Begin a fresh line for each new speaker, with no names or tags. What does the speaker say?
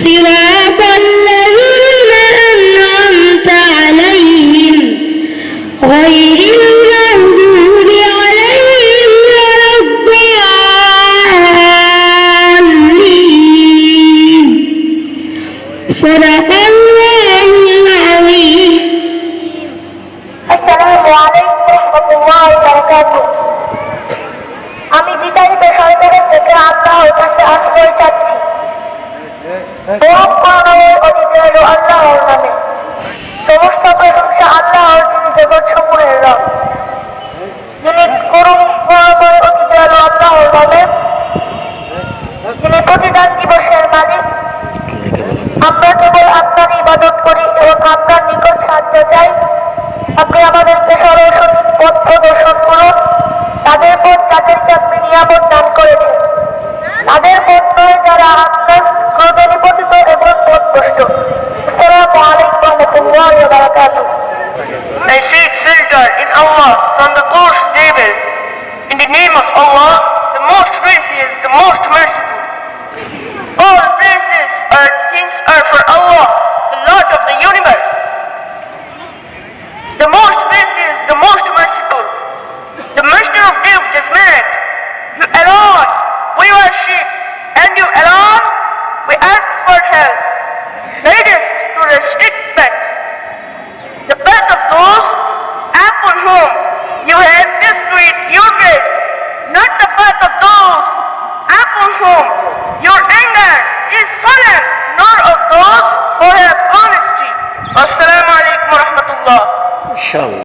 صراط الذين أنعمت عليهم غير المغضوب عليهم ولا الضالين صدق الله العظيم
আসসালামু আলাইকুম রহমতুল্লাহ বারাকাতুহ আমি বিতাড়িত সরকারের থেকে আল্লাহর কাছে আশ্রয় চাচ্ছি আমরা কেবল আপনার ইবাদত করি এবং আপনার নিকট সাহায্য চাই। আপনি আমাদেরকে সরল সঠিক পথ প্রদর্শন করুন। তাদের পথ যাদেরকে আপনি নিয়ামত দান করেছেন, তাদের পথ নয় যারা
in Allah from the cursed devil. In the name of Allah, the most
pasión